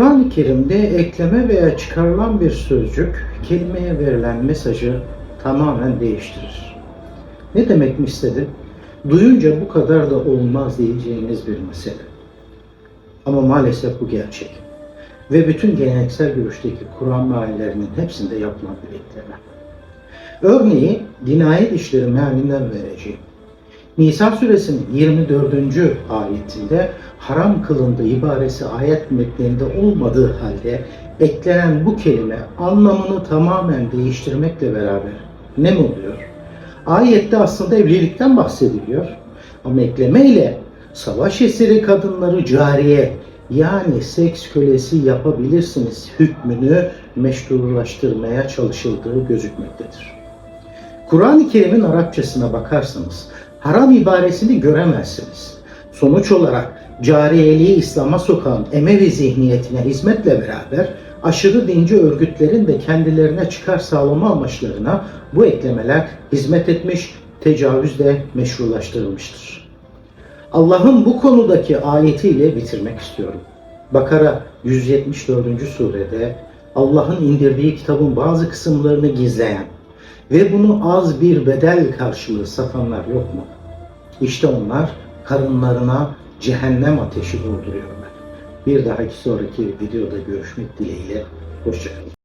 Kur'an-ı Kerim'de ekleme veya çıkarılan bir sözcük kelimeye verilen mesajı tamamen değiştirir. Ne demek istedim? Duyunca bu kadar da olmaz diyeceğiniz bir mesele. Ama maalesef bu gerçek. Ve bütün geleneksel görüşteki Kur'an meallerinin hepsinde yapılan bir ekleme. Örneği dinayet işleri mealinden vereceğim. Nisa suresinin 24. ayetinde haram kılındı ibaresi ayet metninde olmadığı halde eklenen bu kelime anlamını tamamen değiştirmekle beraber ne mi oluyor? Ayette aslında evlilikten bahsediliyor. Ama eklemeyle savaş esiri kadınları cariye yani seks kölesi yapabilirsiniz hükmünü meşrulaştırmaya çalışıldığı gözükmektedir. Kur'an-ı Kerim'in Arapçasına bakarsanız haram ibaresini göremezsiniz. Sonuç olarak cariyeliği İslam'a sokan Emevi zihniyetine hizmetle beraber aşırı dinci örgütlerin de kendilerine çıkar sağlama amaçlarına bu eklemeler hizmet etmiş, tecavüz de meşrulaştırılmıştır. Allah'ın bu konudaki ayetiyle bitirmek istiyorum. Bakara 174. surede Allah'ın indirdiği kitabın bazı kısımlarını gizleyen ve bunu az bir bedel karşılığı satanlar yok mu? İşte onlar karınlarına cehennem ateşi dolduruyorlar. Bir dahaki sonraki videoda görüşmek dileğiyle. Hoşçakalın.